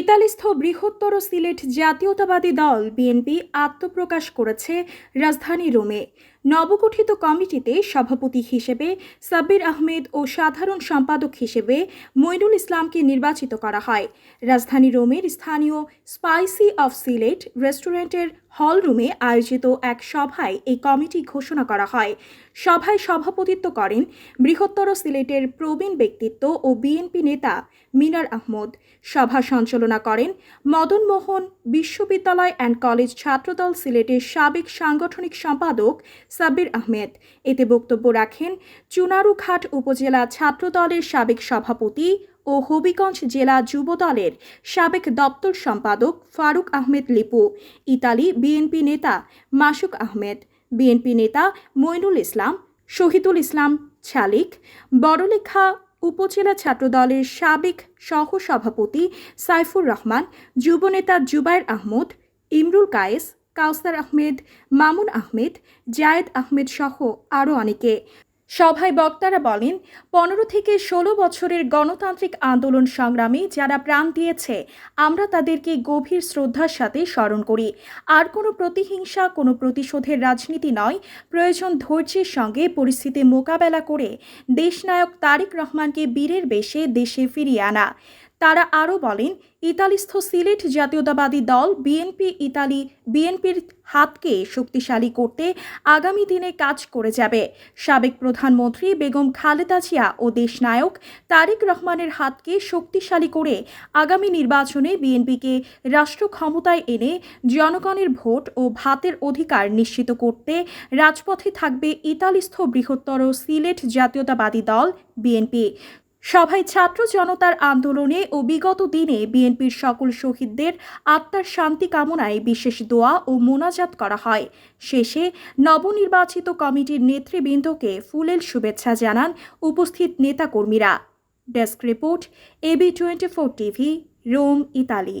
ইতালিস্থ বৃহত্তর সিলেট জাতীয়তাবাদী দল বিএনপি আত্মপ্রকাশ করেছে রাজধানী রোমে। নবগঠিত কমিটিতে সভাপতি হিসেবে সাব্বির আহমেদ ও সাধারণ সম্পাদক হিসেবে মইনুল ইসলামকে নির্বাচিত করা হয়। রাজধানী রোমের স্থানীয় স্পাইসি অফ সিলেট রেস্টুরেন্টের হল রুমে আয়োজিত এক সভায় এই কমিটি ঘোষণা করা হয়। সভায় সভাপতিত্ব করেন বৃহত্তর সিলেটের প্রবীণ ব্যক্তিত্ব ও বিএনপি নেতা মিনার আহমদ। সভা সঞ্চালনা করেন মদন মোহন বিশ্ববিদ্যালয় অ্যান্ড কলেজ ছাত্রদল সিলেটের সাবেক সাংগঠনিক সম্পাদক সাব্বির আহমেদ। এতে বক্তব্য রাখেন চুনারুঘাট উপজেলা ছাত্রদলের সাবেক সভাপতি ও হবিগঞ্জ জেলা যুবদলের সাবেক দপ্তর সম্পাদক ফারুক আহমেদ লিপু, ইতালি বিএনপি নেতা মাসুক আহমেদ, বিএনপি নেতা মইনুল ইসলাম, শহীদুল ইসলাম ছালিক, বড়লেখা উপজেলা ছাত্রদলের সাবেক সহসভাপতি সাইফুর রহমান যুবনেতা জুবায়ের আহমদ, ইমরুল কায়েস, কাউসার আহমেদ, মামুন আহমেদ, জায়েদ আহমেদ সহ আরও অনেকে। সভায় বক্তারা বলেন, পনেরো থেকে ষোলো বছরের গণতান্ত্রিক আন্দোলন সংগ্রামে যারা প্রাণ দিয়েছে, আমরা তাদেরকে গভীর শ্রদ্ধার সাথে স্মরণ করি। আর কোনো প্রতিহিংসা, কোনো প্রতিশোধের রাজনীতি নয়, প্রয়োজন ধৈর্যের সঙ্গে পরিস্থিতি মোকাবেলা করে দেশনায়ক তারেক রহমানকে বীরের বেশে দেশে ফিরিয়ে আনা। তারা আরও বলেন, ইতালিস্থ সিলেট জাতীয়তাবাদী দল বিএনপি ইতালি বিএনপির হাতকে শক্তিশালী করতে আগামী দিনে কাজ করে যাবে। সাবেক প্রধানমন্ত্রী বেগম খালেদা জিয়া ও দেশনায়ক তারেক রহমানের হাতকে শক্তিশালী করে আগামী নির্বাচনে বিএনপিকে রাষ্ট্র ক্ষমতায় এনে জনগণের ভোট ও ভাতের অধিকার নিশ্চিত করতে রাজপথে থাকবে ইতালিস্থ বৃহত্তর সিলেট জাতীয়তাবাদী দল বিএনপি। সভায় ছাত্র জনতার আন্দোলনে ও বিগত দিনে বিএনপির সকল শহীদদের আত্মার শান্তি কামনায় বিশেষ দোয়া ও মোনাজাত করা হয়। শেষে নবনির্বাচিত কমিটির নেতৃবৃন্দকে ফুলেল শুভেচ্ছা জানান উপস্থিত নেতাকর্মীরা। Desk report AB twenty four TV, Rome, Italy.